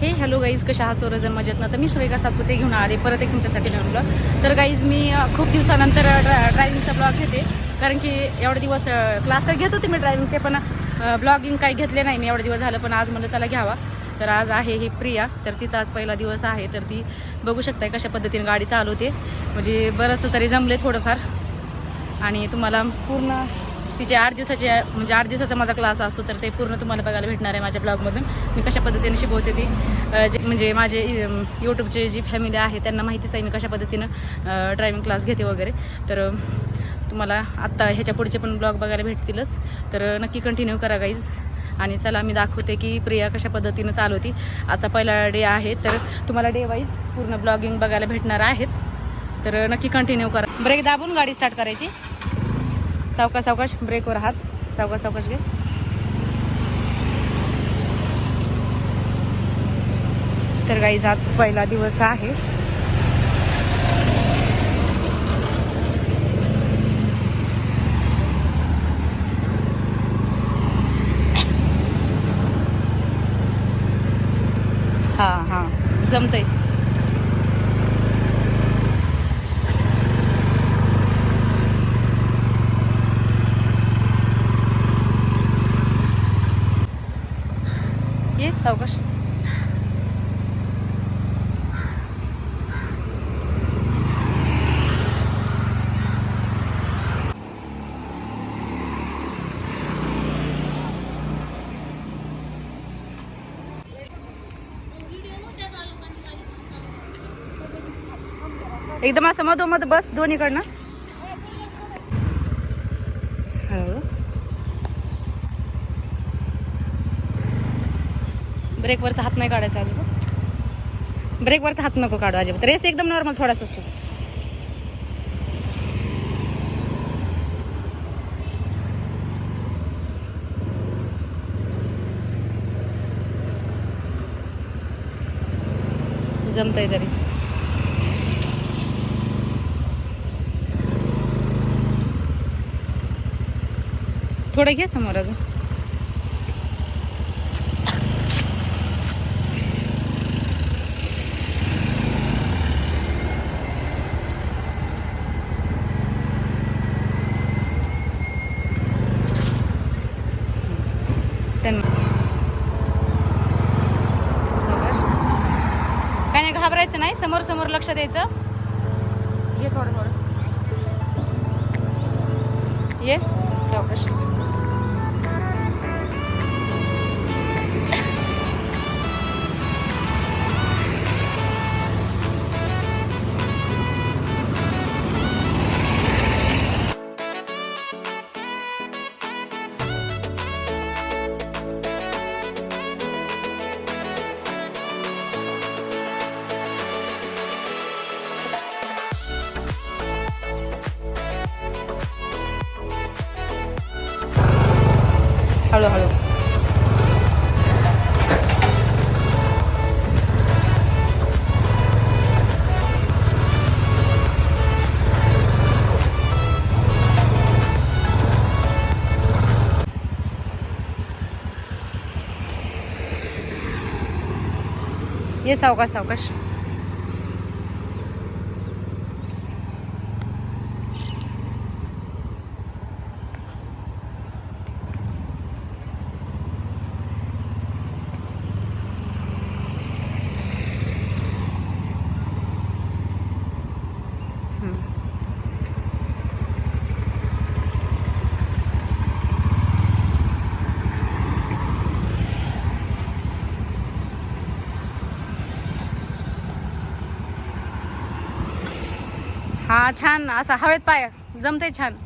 हे hello guys कशा हा सर्वजण मजेत ना तर मी सुरेखा सातपुते घेऊन आले. परत एक तुमच्यासाठी नवीन ब्लॉग तर गाईज मी खूप दिवसानंतर ड्रायव्हिंगचा ब्लॉग घेते. कारण की एवढे दिवस क्लास तर घेत होते मी ड्रायव्हिंगचे पण ब्लॉगिंग काही घेतले नाही मी. एवढे दिवस झालं पण आज म्हणलं चला घ्यावा. तर आज आहे ही प्रिया. तर तिचा आज पहिला दिवस आहे. तर ती बघू शकताय कशा पद्धतीने गाडी चालवते. म्हणजे बरंचसं तरी जमले थोडंफार. आणि तुम्हाला पूर्ण तिचे आठ दिवसाचे म्हणजे आठ दिवसाचा माझा क्लास असतो तर ते पूर्ण तुम्हाला बघायला भेटणार आहे माझ्या ब्लॉगमधून मी कशा पद्धतीने शिकवते ती? जे म्हणजे माझे यूट्यूबचे जी फॅमिली आहे त्यांना माहितीच आहे मी कशा पद्धतीनं ड्रायव्हिंग क्लास घेते वगैरे. तर तुम्हाला आत्ता ह्याच्या पुढचे पण ब्लॉग बघायला भेटतीलच. तर नक्की कंटिन्यू करा गाईज आणि चला मी दाखवते की प्रिया कशा पद्धतीनं चालवती. आजचा पहिला डे आहे तर तुम्हाला डे वाईज पूर्ण ब्लॉगिंग बघायला भेटणार आहेत. तर नक्की कंटिन्यू करा. ब्रेक दाबून गाडी स्टार्ट करायची. सावकाश सावकाश ब्रेकवर हात सावकाश सावकाश घे. तर गाईज आज पहिला दिवस आहे. हा हा. जमतंय. ये सावकाश. एकदम असं मधोमध बस दोन्हीकडनं. ब्रेकवरचा हात नाही काढायचा अजिबात. ब्रेकवरचा हात नको काढू अजिबात. रेस एकदम नॉर्मल थोडासा असतो जमतंय तरी. थोडं घ्या समोर अजून. टेन काय नाही घाबरायचं नाही. समोर समोर लक्ष द्यायचं. ये थोडं थोडं. ये. सावकाश हळूहळू ये सावकाश सावकाश हा छान. असा हवेत पाय. जमते छान.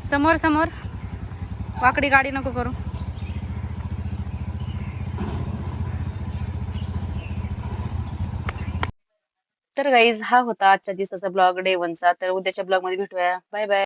समोर समोर. वाकडी गाडी नको करू. तर गाईज हा होता आजच्या दिवसाचा ब्लॉग डे वनचा तर उद्याच्या ब्लॉगमध्ये भेटूया. Bye bye